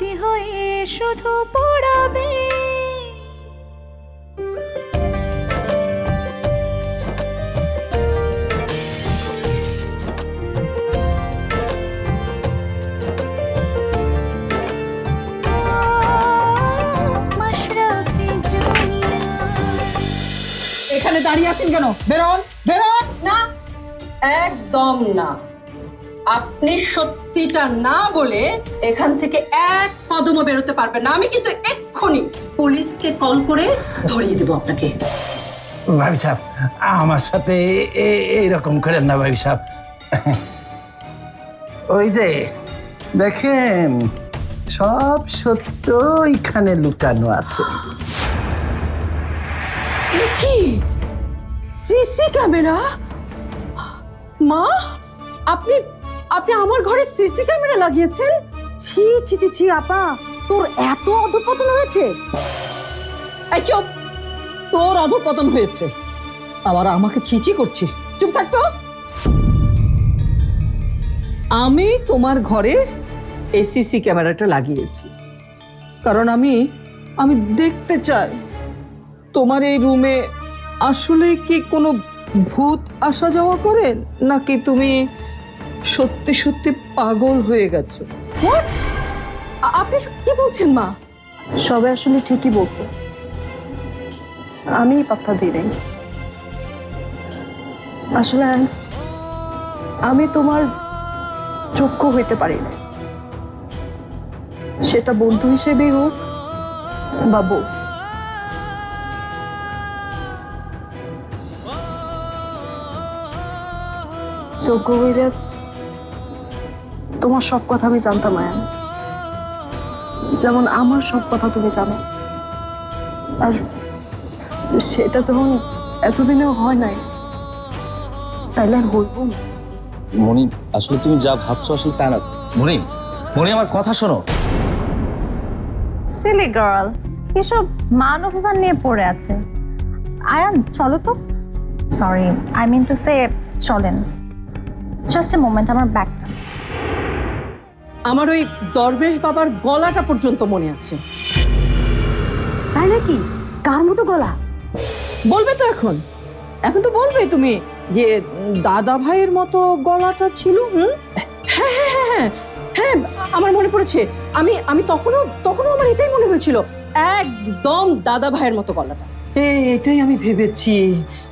স্মৃতি হয়ে শুধু পড়াবে। মাশরাফি এখানে দাঁড়িয়ে আছেন কেন? বেরোন বেরোন। না একদম না। আপনি সত্যিটা না বলে এখান থেকে এক কদমও বেরোতে পারবেন না। আমি কিন্তু এক্ষুনি পুলিশকে কল করে ধরিয়ে দেবো আপনাকে। ভাবি সাহেব আমার সাথে এইরকম করেন না ভাবি সাহেব। ওই যে দেখেন সব সত্য এখানে লুকানো আছে। কি? CC camera? মা আপনি আপনি আমার ঘরে সিসি ক্যামেরা লাগিয়েছেন? ছি ছি ছি ছি আপা তোর এত অধপতন হয়েছে। এই চুপ! তোর অধপতন হয়েছে। আবার আমাকে ছি ছিচি করছিস চুপ থাক তো। আমি তোমার ঘরে এই সিসি ক্যামেরাটা লাগিয়েছি। কারণ আমি আমি দেখতে চাই তোমার এই রুমে আসলে কি কোনো ভূত আসা যাওয়া করেন নাকি তুমি সত্যি সত্যি পাগল হয়ে গেছো। হোয়াট আপনি কি বলছেন মা? সবে আসলে ঠিকই বলতো। আমি পাত্তা দিই নাই। আসলে আমি তোমার যোগ্য হইতে পারি না সেটা বন্ধু হিসেবেই হোক বা বউ। যোগ্য হইলে তোমার সব কথা আমি জানতাম আয়ান যেমন আমার সব কথা তুমি জানো। আর সেটা যেমন এতদিনেও হয় নাই তাইলে আর হইব মনি আসলে তুমি যা ভাবছ আসলে তা না। মনি মনি আমার কথা শোনো। সিলি গার্ল এসব মান অভিমান নিয়ে পড়ে আছে। আয়ান চলো তো। Sorry I mean to say চলেন। জাস্ট এ মোমেন্ট আমার ব্যাগটা। আমার ওই দরবেশ বাবার গলাটা পর্যন্ত মনে আছে। তাই নাকি? কার মতো গলা? বলবে তো এখন। এখন তো বলবে তুমি যে দাদা ভাইয়ের মতো গলাটা ছিল হুম? হ্যাঁ হ্যাঁ হ্যাঁ হ্যাঁ হ্যাঁ আমার মনে পড়েছে। আমি আমি তখনও তখনও আমার এটাই মনে হয়েছিল একদম দাদা ভাইয়ের মতো গলাটা। এই এটাই আমি ভেবেছি।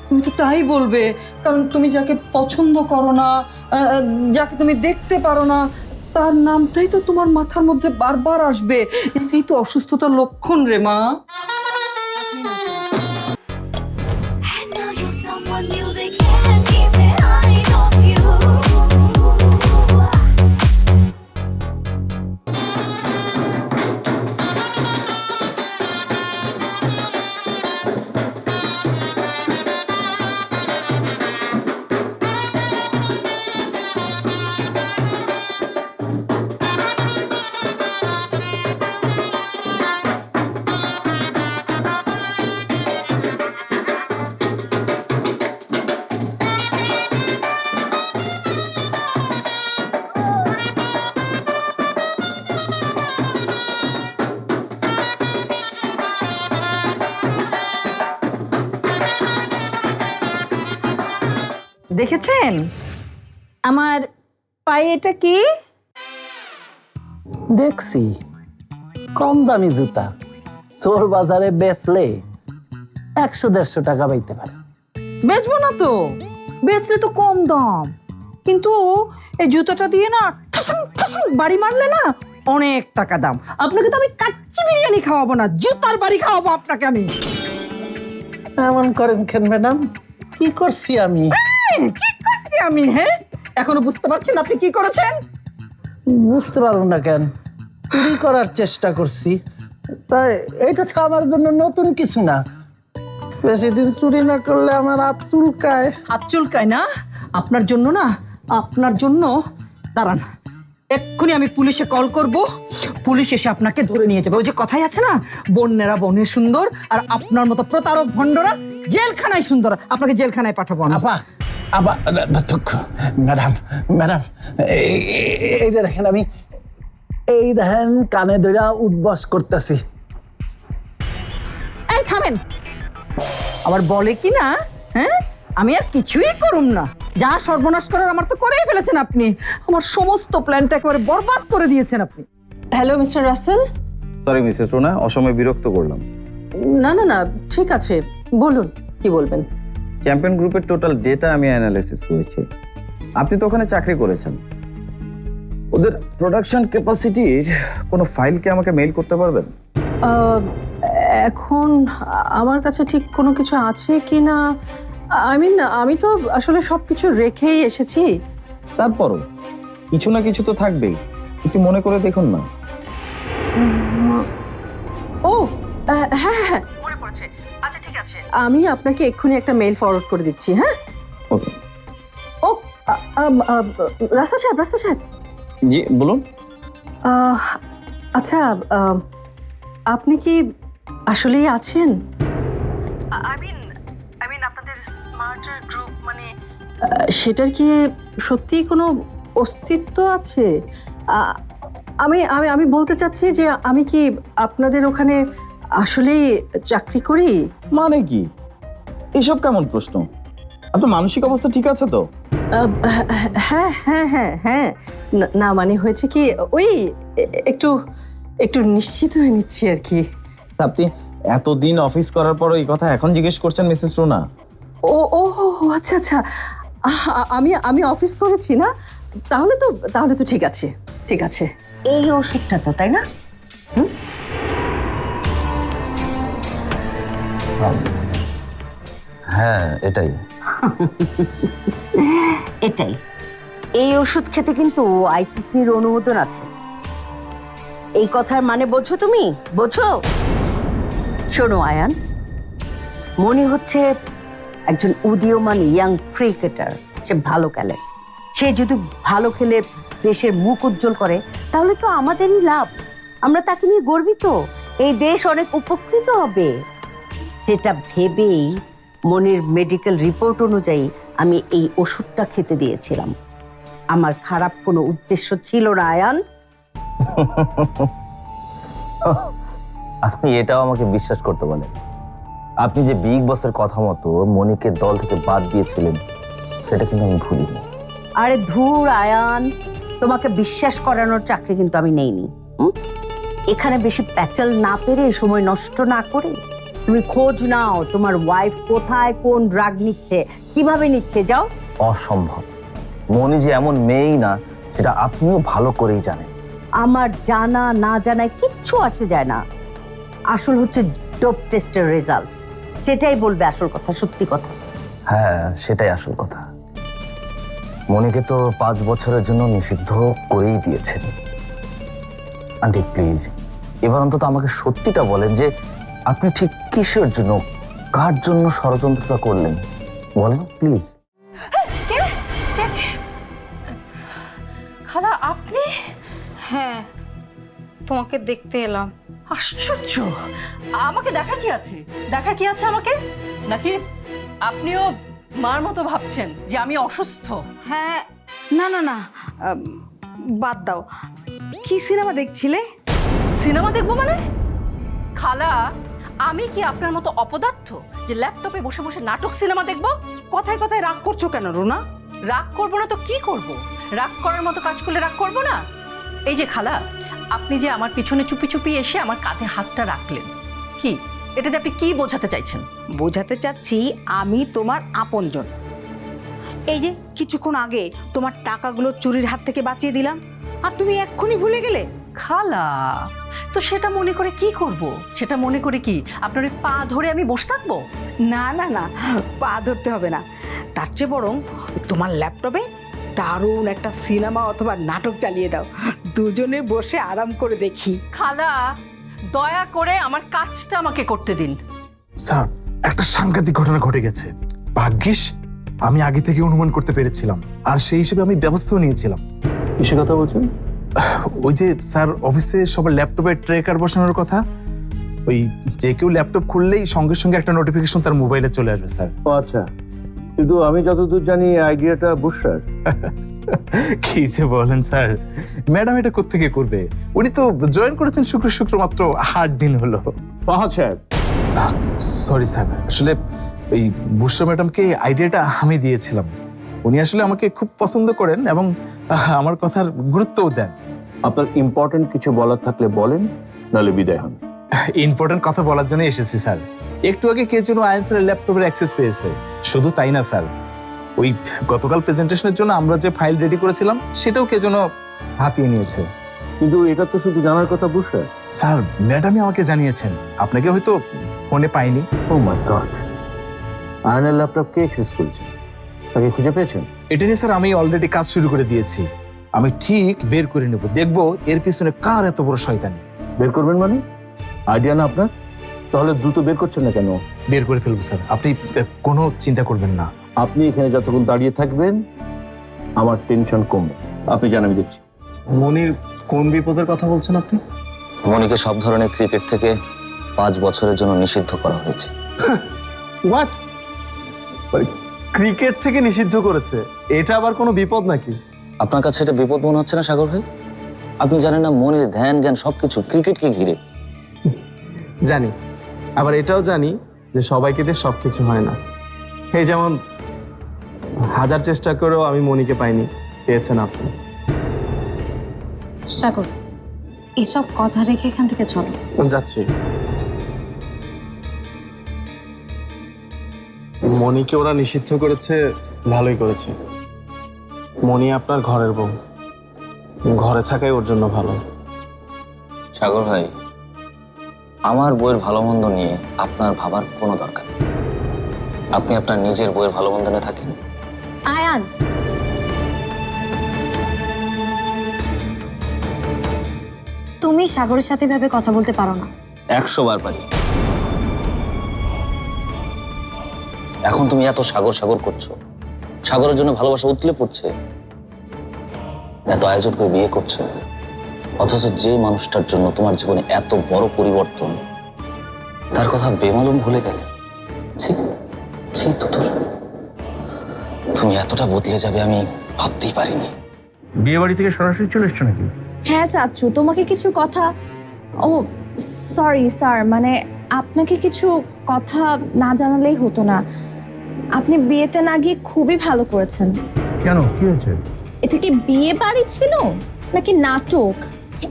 তুমি তো তাই বলবে কারণ তুমি যাকে পছন্দ করো না যাকে তুমি দেখতে পারো না তার নামটাই তো তোমার মাথার মধ্যে বারবার আসবে। এটাই তো অসুস্থতার লক্ষণ রে মা। এটা কি? দেখছি। কম দামি জুতা। চোর বাজারে বেচলে একশো দেড়শো টাকা পাইতে পারে। বেচবো না তো। বেচলে তো কম দাম। কিন্তু এই জুতোটা দিয়ে না ঠাসুম ঠাসুম বাড়ি মারলে না অনেক টাকা দাম। আপনাকে তো আমি কাচ্চি বিরিয়ানি খাওয়াবো না জুতার বাড়ি খাওয়াবো আপনাকে আমি। এমন করেন কেন ম্যাডাম? কি করছি আমি? কি করছি আমি হ্যাঁ? এখনও বুঝতে পারছেন আপনি কি করেছেন? বুঝতে পারব না কেন। চুরি করার চেষ্টা করছি। তাই এটা তো আমার জন্য নতুন কিছু না। বেশি দিন চুরি না করলে আমার হাত চুলকায়। হাত চুলকায় না? আপনার জন্য না? আপনার জন্য। দাঁড়ান। এক্ষুনি আমি পুলিশে কল করব। পুলিশ এসে আপনাকে ধরে নিয়ে যাবে। ওই যে কথাই আছে না? বন্যেরা বনে সুন্দর আর আপনার মতো প্রতারক ভণ্ডরা জেলখানায় সুন্দর। আপনাকে জেলখানায় পাঠাবো আপা আপা দুঃখ ম্যাডাম ম্যাডাম এই- যে দেখেন আমি এই দেখেন কানে ধইরা উঠবস করতেছি। এই থামেন। আবার বলে কি না হ্যাঁ? আমি আর কিছুই করুম না। যা সর্বনাশ করার আমার তো করেই ফেলেছেন আপনি। আমার সমস্ত প্ল্যানটা একেবারে বরবাদ করে দিয়েছেন আপনি। Hello mister Rasel? Sorry missus Runa অসময়ে বিরক্ত করলাম। না না না ঠিক আছে। বলুন কি বলবেন? চ্যাম্পিয়ন গ্রুপের টোটাল ডেটা আমি অ্যানালাইসিস করেছি। আপনি তো ওখানে চাকরি করেছেন। ওদের প্রোডাকশন ক্যাপাসিটির কোনো ফাইলকে আমাকে মেইল করতে পারবেন? এখন আমার কাছে ঠিক কোনো কিছু আছে কি না আই মিন আমি তো আসলে সব কিছু রেখেই এসেছি। তারপরও কিছু না কিছু তো থাকবেই। একটু মনে করে দেখুন না। ও হ্যাঁ হ্যাঁ পড়েছে আচ্ছা ঠিক আছে। আমি আপনাকে এক্ষুনি একটা মেইল ফরওয়ার্ড করে দিচ্ছি হ্যাঁ? ওকে ও আ- আম, আ, রাস্তা সাহেব রাস্তা সাহেব। জি বলুন। আহ, আচ্ছা আহ, আপনি কি আসলেই আছেন? আই মিন আই মিন আপনাদের স্মার্টার গ্রুপ মানে সেটার কি সত্যিই কোনো অস্তিত্ব আছে? আ- আমি আমি আমি বলতে চাচ্ছি যে আমি কি আপনাদের ওখানে আসলেই চাকরি করি? মানে কি? এসব কেমন প্রশ্ন? আপনার মানসিক অবস্থা ঠিক আছে তো? আহ, হ্যাঁ হ্যাঁ হ্যাঁ হ্যাঁ। না- না মানে হয়েছে কি ওই এ- একটু একটু নিশ্চিত হয়ে নিচ্ছি আর কি। তা আপনি এতদিন অফিস করার পর এই কথা এখন জিজ্ঞেস করছেন মিসেস রুনা? ও ও আচ্ছা আচ্ছা। আ- আ- আমি আমি অফিস করেছি না? তাহলে তো তাহলে তো ঠিক আছে ঠিক আছে। এই ওষুধটা তো তাই না? হ্যাঁ এটাই। এটাই। এই ওষুধ খেতে কিন্তু আইসিসির অনুমোদন আছে। এই কথার মানে বোঝো তুমি? বোঝো? শোনো, আয়ান। মনে হচ্ছে একজন উদীয়মান ইয়াং ক্রিকেটার সে ভালো খেলে। সে যদি ভালো খেলে, দেশের মুখ উজ্জ্বল করে, তাহলে তো আমাদেরই লাভ। আমরা তাকে নিয়ে গর্বিত। এই দেশ অনেক উপকৃত হবে। সেটা ভেবেই মনির মেডিকেল রিপোর্ট অনুযায়ী আমি এই ওষুধটা খেতে দিয়েছিলাম। আমার খারাপ কোনো উদ্দেশ্য ছিল না আয়ান। আপনি এটাও আমাকে বিশ্বাস করতে বলেন। আপনি যে বিগ বসের কথা মতো মনিকে দল থেকে বাদ দিয়েছিলেন সেটা কিন্তু আমি ভুলিনি। আরে ধুর আয়ান। তোমাকে বিশ্বাস করানোর চাকরি কিন্তু আমি নেইনি? এখানে বেশি প্যাচাল না পেরে সময় নষ্ট না করে তুমি খোঁজ নাও তোমার ওয়াইফ কোথায় কোন ড্রাগ নিচ্ছে কীভাবে নিচ্ছে যাও। অসম্ভব। মনি যে এমন মেয়েই না সেটা আপনিও ভালো করেই জানেন। আমার জানা না জানায় কিচ্ছু আসে যায় না। আসল হচ্ছে ডোপ টেস্টের রেজাল্ট সেটাই বলবে আসল কথা সত্যি কথা। হ্যাঁ সেটাই আসল কথা। মনিকে তো পাঁচ বছরের জন্য নিষিদ্ধ করেই দিয়েছেন। আন্টি প্লিজ এবার অন্তত আমাকে সত্যিটা বলেন যে আপনি ঠিক কিসের জন্য? কার জন্য ষড়যন্ত্রটা করলেন? বলেন প্লিজ খালা আপনি? হ্যাঁ তোমাকে দেখতে এলাম। আশ্চর্য! আমাকে দেখার কি আছে? দেখার কি আছে আমাকে? নাকি আপনিও মার মতো ভাবছেন যে আমি অসুস্থ? হ্যাঁ না না না বাদ দাও। কি সিনেমা দেখছিলে? সিনেমা দেখব মানে? খালা আমি কি আপনার মতো অপদার্থ যে ল্যাপটপে বসে বসে নাটক সিনেমা দেখব? কথায় কথায় রাগ করছ কেন রুনা? রাগ করব না তো কি করব? রাগ করার মতো কাজ করলে রাগ করব না? এই যে খালা আপনি যে আমার পিছনে চুপি চুপি এসে আমার কাঁধে হাতটা রাখলেন কি? এটাতে আপনি কি বোঝাতে চাইছেন? বোঝাতে চাচ্ছি আমি তোমার আপনজন। এই যে কিছুক্ষণ আগে তোমার টাকাগুলো চুরির হাত থেকে বাঁচিয়ে দিলাম আর তুমি এক্ষুনি ভুলে গেলে? খালা। তো সেটা মনে করে কি করব? সেটা মনে করে কি আপনার ওই পা ধরে আমি বসে থাকব? না না না পা ধরতে হবে না। তার চেয়ে বরং তোমার ল্যাপটপে দারুণ একটা সিনেমা অথবা নাটক চালিয়ে দাও। দুজনে বসে আরাম করে দেখি। খালা দয়া করে আমার কাজটা আমাকে করতে দিন। স্যার একটা সাংঘাতিক ঘটনা ঘটে গেছে। ভাগ্যিস আমি আগে থেকে অনুমান করতে পেরেছিলাম। আর সেই হিসেবে আমি ব্যবস্থাও নিয়েছিলাম। কিসের কথা বলছেন? ওই যে স্যার অফিসে সবার ল্যাপটপে ট্রেকার বসানোর কথা? ওই যে কেউ ল্যাপটপ খুললেই সঙ্গে সঙ্গে একটা নোটিফিকেশন তার মোবাইলে চলে আসবে স্যার। ও আচ্ছা। কিন্তু আমি যতদূর জানি আইডিয়াটা বুসার কি যে বলেন স্যার। ম্যাডাম এটা কোত্থেকে করবে? উনি তো জয়েন করেছেন শুক্র শুক্র মাত্র আট দিন হলো। ফাহাদ সাহেব। Sorry sir. আসলে এই বুসরা ম্যাডামকে আইডিয়াটা আমি দিয়েছিলাম। উনি আসলে আমাকে খুব পছন্দ করেন এবং আমার কথার গুরুত্বও দেন। আপনার ইম্পর্টেন্ট কিছু বলার থাকলে বলেন নাহলে বিদায় হন। ইম্পর্টেন্ট কথা বলার জন্য এসেছি স্যার। একটু আগে কে যেন আয়ন স্যারের ল্যাপটপের অ্যাক্সেস পেয়েছে। শুধু তাই না স্যার। ওই গতকাল প্রেজেন্টেশনের জন্য আমরা যে ফাইল রেডি করেছিলাম সেটাও কে যেন হাতিয়ে নিয়েছে। কিন্তু এটা তো শুধু জানার কথা বুঝছে স্যার। ম্যাডামই আমাকে জানিয়েছেন। আপনাকে হয়তো ফোনে পাইনি। ও মাই গড আয়নের ল্যাপটপ কে অ্যাক্সেস করেছে? তাকে খুঁজে পেয়েছেন? এটা নিয়ে স্যার আমি অলরেডি কাজ শুরু করে দিয়েছি। আমি ঠিক বের করে নেব। দেখব এর পিছনে কার এত বড় শয়তানি। বের করবেন মানে? আইডিয়া না আপনার? তাহলে দ্রুত বের করছেন না কেন? বের করে ফেলব স্যার। আপনি কোনো চিন্তা করবেন না। আপনি এখানে যতক্ষণ দাঁড়িয়ে থাকবেন আমার টেনশন কমবে। আপনি জান আমি দেখছি। মনির কোন বিপদের কথা বলছেন আপনি? মনিকে সব ধরনের ক্রিকেট থেকে পাঁচ বছরের জন্য নিষিদ্ধ করা হয়েছে। হোয়াট ক্রিকেট থেকে নিষিদ্ধ করেছে। এটা আবার কোনো বিপদ নাকি? আপনার কাছে এটা বিপদ মনে হচ্ছে না সাগর ভাই? আপনি জানেন না মনির ধ্যান জ্ঞান সবকিছু ক্রিকেটকে ঘিরে। জানি। আবার এটাও জানি যে সবাইকে দিয়ে সব কিছু হয় না। এই যেমন হাজার চেষ্টা করেও আমি মনিকে পাইনি পেয়েছেন আপনি। সাগর এসব কথা রেখে এখান থেকে চলো। যাচ্ছি। মনিকে ওরা নিষিদ্ধ করেছে ভালোই করেছে। মনি আপনার ঘরের বউ। ঘরে থাকাই ওর জন্য ভালো। সাগর ভাই আমার বইয়ের ভালো মন্দ নিয়ে আপনার ভাবার কোনো দরকার নেই। আপনি আপনার নিজের বইয়ের ভালো মন্দ নিয়ে থাকেন। আয়ান! তুমি সাগরের সাথে ভাবে কথা বলতে পারো না। একশো বার পারি। এখন তুমি এত সাগর সাগর করছ। সাগরের জন্য ভালোবাসা উতলে পড়ছে। এত আয়োজন করে বিয়ে করছ। অথচ যে মানুষটার জন্য তোমার জীবনে এত বড় পরিবর্তন তার কথা বেমালুম ভুলে গেলে। ছি ছি তুতুল। তুমি এতটা বদলে যাবে আমি ভাবতেই পারিনি। বিয়ে বাড়ি থেকে সরাসরি চলে এসছো নাকি? হ্যাঁ চাচ্ছু তোমাকে কিছু কথা ও সরি স্যার মানে আপনাকে কিছু কথা না জানালেই হতো না। আপনি বিয়েতে না গিয়ে খুবই ভালো করেছেন। কেন? কি হয়েছে? এটা কি বিয়ে বাড়ি ছিল? নাকি নাটক?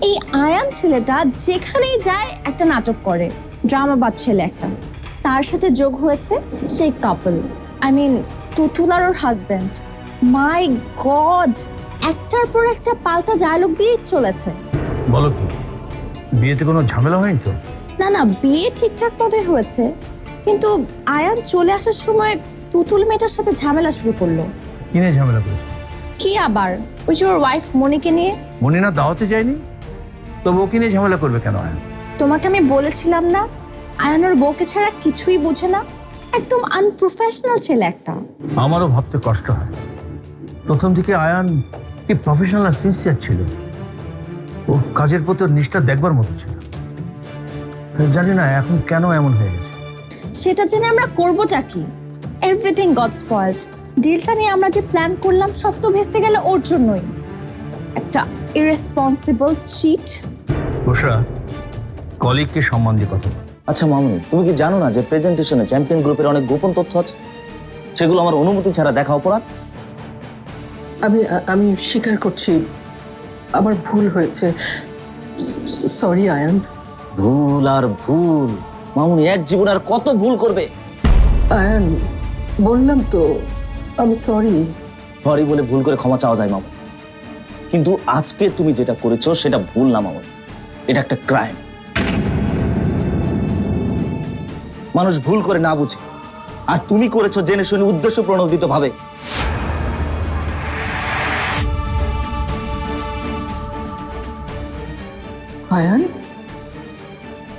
এই আয়ান ছেলেটা যেখানেই যায় একটা নাটক করে। ড্রামাবাদ ছেলে একটা। তার সাথে যোগ হয়েছে সেই কাপল আই মিন তুতুল আর ওর হাজব্যান্ড মাই গড একটার পর একটা পাল্টা ডায়লগ দিয়ে চলেছে। বলো কি? বিয়েতে কোনো ঝামেলা হয়নি তো? না না বিয়ে ঠিকঠাক মতোই হয়েছে। কিন্তু আয়ান চলে আসার সময় তুতুল মেয়েটার সাথে ঝামেলা শুরু করল। কিনে ঝামেলা করেছে? কি আবার? ওই যে ওর ওয়াইফ মনিকে নিয়ে? মনি না দাওয়াতে যায়নি? তবে ও কিনে ঝামেলা করবে কেন আয়ন? তোমাকে আমি বলেছিলাম না আয়ান ওর বউকে ছাড়া কিছুই বোঝে না। একদম আনপ্রফেশনাল ছেলে একটা। আমারও ভাবতে কষ্ট হয়। প্রথম দিকে আয়ান কি প্রফেশনাল আর সিনসিয়ার ছিল। ও কাজের প্রতি ওর নিষ্ঠা দেখবার মতো ছিল। জানি না এখন কেন এমন হয়ে গেছে। সেটা জেনে আমরা করবোটা কি? এভরিথিং গড স্পয়েলড ডিলটা নিয়ে আমরা যে প্ল্যান করলাম সব তো ভেস্তে গেল ওর জন্যই একটা ইরেসপন্সিবল চিট বসরা কলিগকে সম্মান দিয়ে কথা আচ্ছা মামুনি তুমি কি জানো না যে প্রেজেন্টেশনে চ্যাম্পিয়ন গ্রুপের অনেক গোপন তথ্য আছে? সেগুলো আমার অনুমতি ছাড়া দেখা অপরাধ। আমি আমি স্বীকার করছি। আমার ভুল হয়েছে। সরি আয়ান। ভুল আর ভুল। মামুনি এক জীবন আর কত ভুল করবে? আয়ান বললাম তো আমি সরি সরি বলে ভুল করে ক্ষমা চাওয়া যায় মামুনি কিন্তু আজকে তুমি যেটা করেছ সেটা ভুল না মামুনি এটা একটা ক্রাইম মানুষ ভুল করে না বুঝে। আর তুমি করেছ জেনে শুনে উদ্দেশ্য প্রণোদিত ভাবে। আয়ান?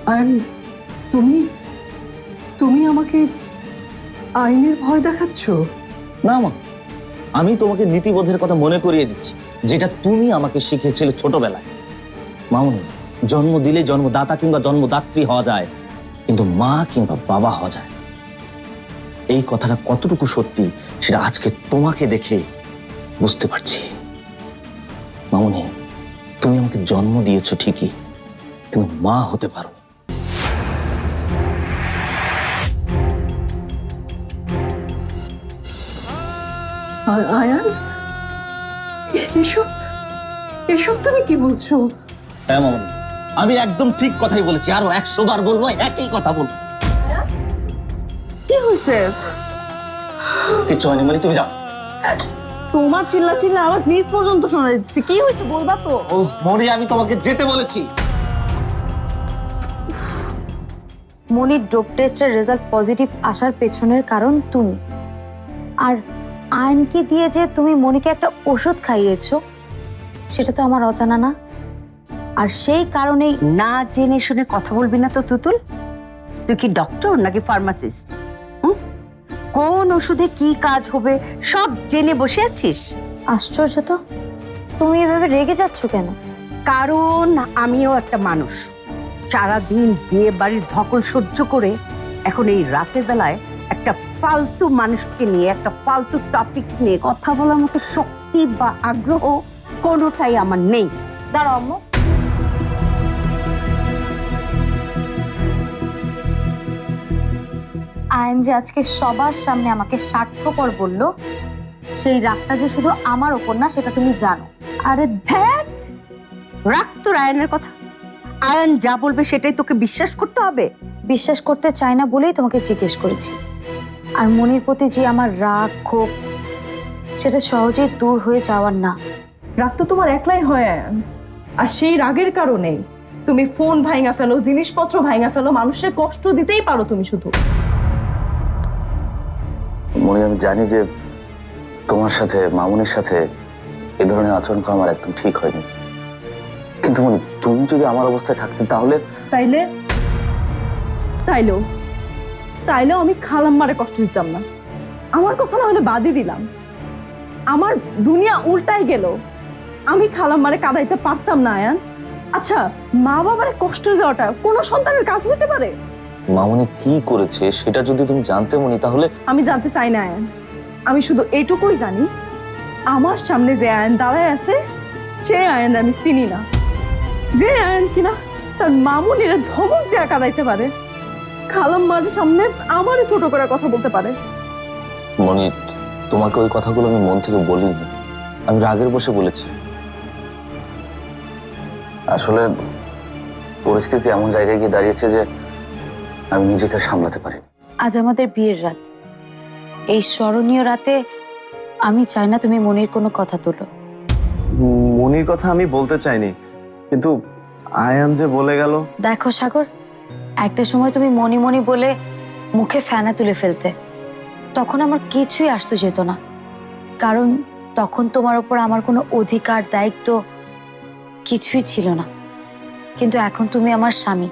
আয়ান আইনের ভয় দেখাচ্ছ? না মা, আমি তোমাকে নীতিবোধের কথা মনে করিয়ে দিচ্ছি, যেটা তুমি আমাকে শিখিয়েছিলে ছোটবেলায়। মামুনি, জন্ম দিলে জন্মদাতা কিংবা জন্মদাত্রী হওয়া যায়, কিন্তু মা কিংবা বাবা হওয়া যায়। এই কথাটা কতটুকু সত্যি, সেটা আজকে তোমাকে দেখে বুঝতে পারছি। মামনি, তুমি আমাকে জন্ম দিয়েছ ঠিকই, কিন্তু মা হতে পারো আর আয়ান? এসব এসব তুমি কি বলছো? হ্যাঁ মামনি আমি একদম ঠিক কথাই বলেছি। আরও একশো বার বলব একই কথা বলব। কি হয়েছে? কিচ্ছু হয়নি মানে তুমি যাও। তোমার চিল্লা চিল্লা আওয়াজ নিজ পর্যন্ত শোনা যাচ্ছে। কি হয়েছে বলবা তো। ও মনি আমি তোমাকে যেতে বলেছি। মনির ডোপ টেস্টের রেজাল্ট পজিটিভ আসার পেছনের কারণ তুমি। আর আয়নকে দিয়ে যে তুমি মনিকে একটা ওষুধ খাইয়েছো সেটা তো আমার অজানা না। আর সেই কারণেই না জেনে শুনে কথা বলবি না তো তুতুল? তুই কি ডক্টর নাকি ফার্মাসিস্ট কোন ওষুধে কি কাজ হবে সব জেনে বসে আছিস? আশ্চর্য তো। তুমি এভাবে রেগে যাচ্ছ কেন? কারণ আমিও একটা মানুষ। সারাদিন বিয়ে বাড়ির ধকল সহ্য করে এখন এই রাতের বেলায় একটা ফালতু মানুষকে নিয়ে, একটা ফালতু টপিকস নিয়ে কথা বলার মতো শক্তি বা আগ্রহ কোনোটাই আমার নেই। দাঁড়াও আম্মু। আয়ন যে আজকে সবার সামনে আমাকে স্বার্থপর বলল, সেই রাগটা যে শুধু আমার ওপর না, সেটা তুমি জানো। আরে ধ্যাত রাখ তোর আয়নের কথা। আয়ন যা বলবে সেটাই তোকে বিশ্বাস করতে হবে। বিশ্বাস করতে চাই না বলেই তোমাকে জিজ্ঞেস করেছি। আর মনির প্রতি যে আমার রাগ ক্ষোভ সেটা সহজেই দূর হয়ে যাওয়ার না। রাগ তো তোমার একলাই হয়। আর সেই রাগের কারণেই তুমি ফোন ভাঙা ফেলো জিনিসপত্র ভাঙা ফেলো মানুষের কষ্ট দিতেই পারো তুমি শুধু। মনি আমি জানি যে তোমার সাথে মামুনের সাথে এ ধরনের আচরণ করা আমার একদম ঠিক হয়নি। কিন্তু মনি তুমি যদি আমার অবস্থায় থাকতে তাহলে? তাইলে? তাইলেও। তাইলেও আমি খালাম্মারে কষ্ট দিতাম না। আমার কথা না হলে বাদই দিলাম। আমার দুনিয়া উল্টাই গেল। আমি খালাম্মারে কাদাইতে পারতাম না আয়ান। আচ্ছা মা বাবারে কষ্ট দেওয়াটা কোনো সন্তানের কাজ হতে পারে? মামুনি কি করেছে সেটা যদি তুমি জানতে মনি তাহলে আমি জানতে চাই না আয়ান। আমি শুধু এটুকুই জানি আমার সামনে যে আয়ন দাঁড়ায় আছে সেই আয়ন আমি চিনি না। যে আয়ন কিনা তার মামুনিরা ধমক দেয়া কাদাইতে পারে। খালাম্মার সামনে আমারই ছোট করে কথা বলতে পারে। মনি তোমাকে ওই কথাগুলো আমি মন থেকে বলিনি। আমি রাগের বসে বলেছি। আসলে পরিস্থিতি এমন জায়গায় গিয়ে দাঁড়িয়েছে যে আমি নিজেকে সামলাতে পারি আজ আমাদের বিয়ের রাত। এই স্মরণীয় রাতে আমি চাই না তুমি মনির কোনো কথা তোলো। মনির কথা আমি বলতে চাইনি কিন্তু আয়ান যে বলে গেল। দেখো সাগর একটা সময় তুমি মনি মনি বলে মুখে ফেনা তুলে ফেলতে তখন আমার কিছুই আসতে যেত না। কারণ তখন তোমার ওপর আমার কোনো অধিকার দায়িত্ব কিছুই ছিল না। কিন্তু এখন তুমি আমার স্বামী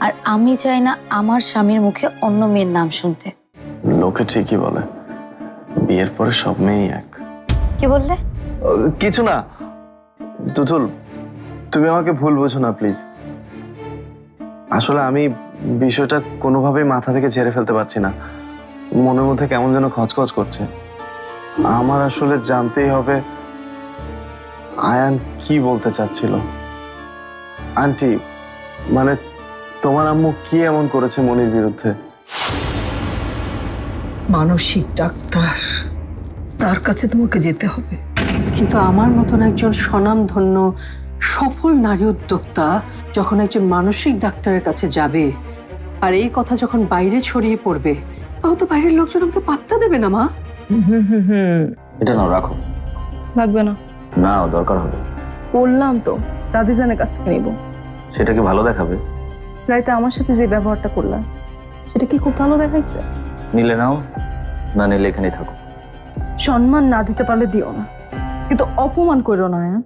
আর আমি চাই না আমার স্বামীর মুখে অন্য মেয়ের নাম শুনতে। লোকে ঠিকই বলে বিয়ের পরে সব মেয়েই এক। কি বললে? কিছু না। তুতুল তুমি আমাকে ভুল বোঝো না প্লিজ। আসলে আমি বিষয়টা কোনোভাবেই মাথা থেকে ঝেড়ে ফেলতে পারছি না। মনের মধ্যে কেমন যেন খচখচ করছে। আমার আসলে জানতেই হবে আয়ান কি বলতে চাচ্ছিল। আন্টি মানে তোমার আম্মু কি এমন করেছে মনির বিরুদ্ধে? মানসিক ডাক্তার তার কাছে তোমাকে যেতে হবে। কিন্তু আমার মতন একজন স্বনামধন্য সফল নারী উদ্যোক্তা যখন একজন মানসিক ডাক্তারের কাছে যাবে আর এই কথা যখন বাইরে ছড়িয়ে পড়বে তখন তো বাইরের লোকজন আমাকে পাত্তা দেবে না মা। এটা নাও রাখো। লাগবে না। না দরকার হবে। বললাম তো দাদিজানের কাছ থেকে নিব। সেটা কি ভালো দেখাবে? রাইতে আমার সাথে যে ব্যবহারটা করলাম সেটা কি খুব ভালো দেখাইছে? নিলে নাও না নিলে এখানেই থাকো। সম্মান না দিতে পারলে দিও না। কিন্তু অপমান করো না হ্যাঁ?